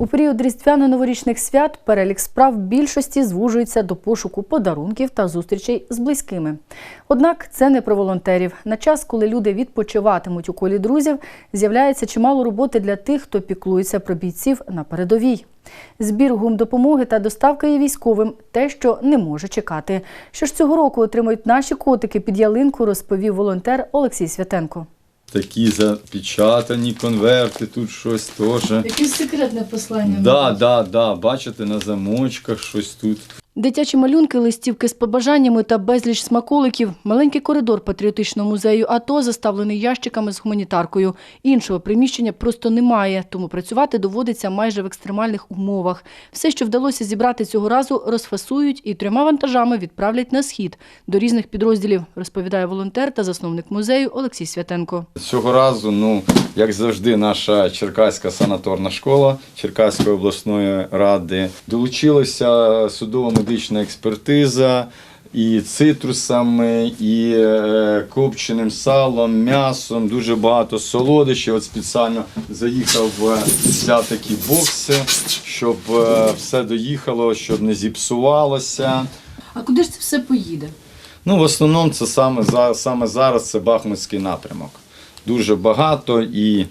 У період різдвяно-новорічних свят перелік справ більшості звужується до пошуку подарунків та зустрічей з близькими. Однак це не про волонтерів. На час, коли люди відпочиватимуть у колі друзів, з'являється чимало роботи для тих, хто піклується про бійців на передовій. Збір гумдопомоги та доставка її військовим те, що не може чекати. Що ж цього року отримують наші котики під ялинку, розповів волонтер Олексій Святенко. Такі запечатані конверти, тут щось теж. Якесь секретне послання. Да, да, да, бачите, на замочках щось тут. Дитячі малюнки, листівки з побажаннями та безліч смаколиків. Маленький коридор патріотичного музею АТО заставлений ящиками з гуманітаркою. Іншого приміщення просто немає, тому працювати доводиться майже в екстремальних умовах. Все, що вдалося зібрати цього разу, розфасують і трьома вантажами відправлять на схід до різних підрозділів, розповідає волонтер та засновник музею Олексій Святенко. Цього разу, ну, як завжди, наша Черкаська санаторна школа Черкаської обласної ради долучилася судово-медична експертиза. І цитрусами, і е, копченим салом, м'ясом, дуже багато солодощів. От спеціально заїхав е, взяв такі бокси, щоб е, все доїхало, щоб не зіпсувалося. А куди ж це все поїде? Ну, в основному це саме, саме зараз це Бахмутський напрямок. Дуже багато і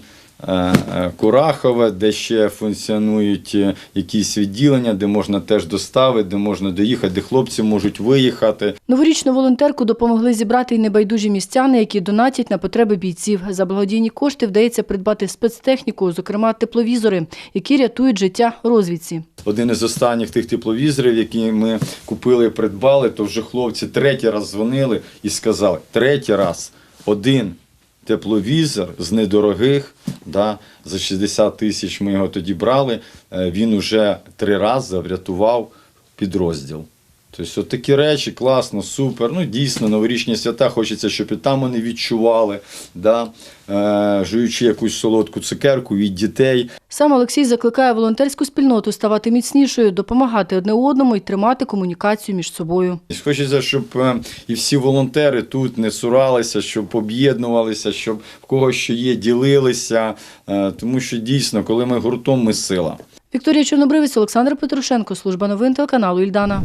Курахове, де ще функціонують е, якісь відділення, де можна теж доставити, де можна доїхати, де хлопці можуть виїхати. Новорічну волонтерку допомогли зібрати й небайдужі містяни, які донатять на потреби бійців. За благодійні кошти вдається придбати спецтехніку, зокрема тепловізори, які рятують життя розвідці. Один із останніх тих тепловізорів, які ми купили і придбали, то вже хлопці третій раз дзвонили і сказали, третій раз один тепловізор з недорогих, да, за 60 тисяч ми його тоді брали, е, він уже три рази врятував підрозділ. Тобто от такі речі, класно, супер. Ну, дійсно, новорічні свята, хочеться, щоб і там вони відчували, да, е, жуючи якусь солодку цукерку від дітей. Сам Олексій закликає волонтерську спільноту ставати міцнішою, допомагати одне одному і тримати комунікацію між собою. Хочеться, щоб е, і всі волонтери тут не суралися, щоб об'єднувалися, щоб в кого що є, ділилися. Е, Тому що дійсно, коли ми гуртом, ми сила. Вікторія Чорнобривець, Олександр Петрушенко, служба новин телеканалу Ільдана.